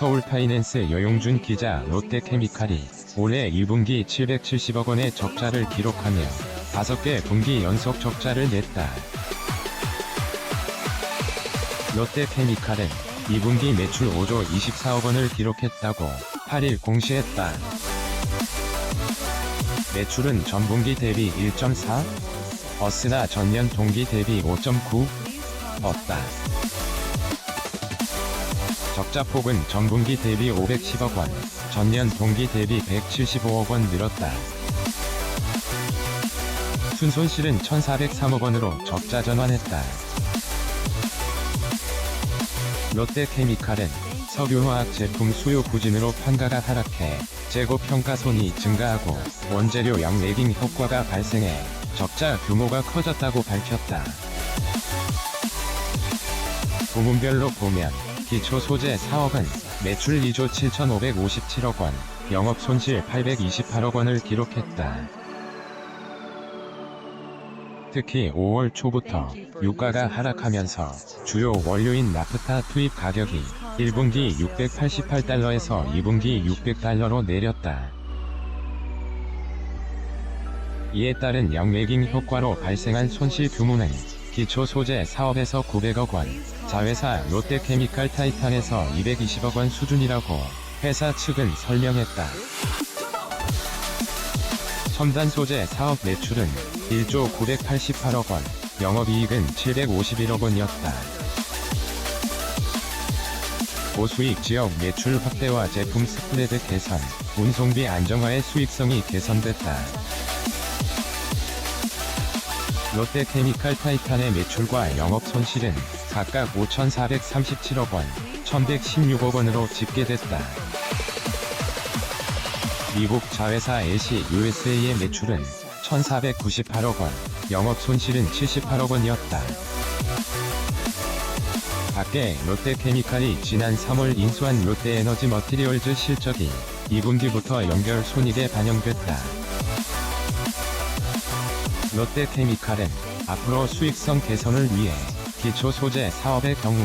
서울파이낸스 여용준 기자 롯데케미칼이 올해 1분기 770억 원의 적자를 기록하며 5개 분기 연속 적자를 냈다. 롯데케미칼은 2분기 매출 5조 24억 원을 기록했다고 8일 공시했다. 매출은 전분기 대비 1.4, 어스나 전년 동기 대비 5.9, 없다. 적자폭은 전분기 대비 510억 원, 전년 동기 대비 175억 원 늘었다. 순손실은 1,403억 원으로 적자 전환했다. 롯데케미칼은 석유화학 제품 수요 부진으로 판가가 하락해 재고 평가 손이 증가하고 원재료 양 레깅 효과가 발생해 적자 규모가 커졌다고 밝혔다. 부문별로 보면 기초 소재 사업은 매출 2조 7,557억 원, 영업 손실 828억 원을 기록했다. 특히 5월 초부터 유가가 하락하면서 주요 원료인 나프타 투입 가격이 1분기 688달러에서 2분기 600달러로 내렸다. 이에 따른 양매깅 효과로 발생한 손실 규모는 기초 소재 사업에서 900억 원, 자회사 롯데케미칼 타이탄에서 220억 원 수준이라고 회사 측은 설명했다. 첨단 소재 사업 매출은 1조 988억 원, 영업이익은 751억 원이었다. 고수익 지역 매출 확대와 제품 스프레드 개선, 운송비 안정화의 수익성이 개선됐다. 롯데케미칼 타이탄의 매출과 영업 손실은 각각 5,437억 원, 1,116억 원으로 집계됐다. 미국 자회사 LC USA의 매출은 1,498억 원, 영업 손실은 78억 원이었다. 밖에 롯데케미칼이 지난 3월 인수한 롯데에너지 머티리얼즈 실적이 2분기부터 연결 손익에 반영됐다. 롯데케미칼은 앞으로 수익성 개선을 위해 기초 소재 사업의 경우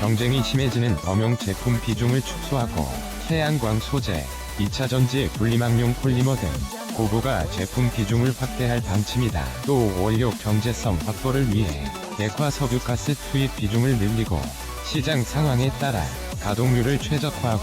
경쟁이 심해지는 범용 제품 비중을 축소하고 태양광 소재, 2차 전지 분리막용 폴리머 등 고부가 제품 비중을 확대할 방침이다. 또 원료 경제성 확보를 위해 액화 석유가스 투입 비중을 늘리고 시장 상황에 따라 가동률을 최적화하고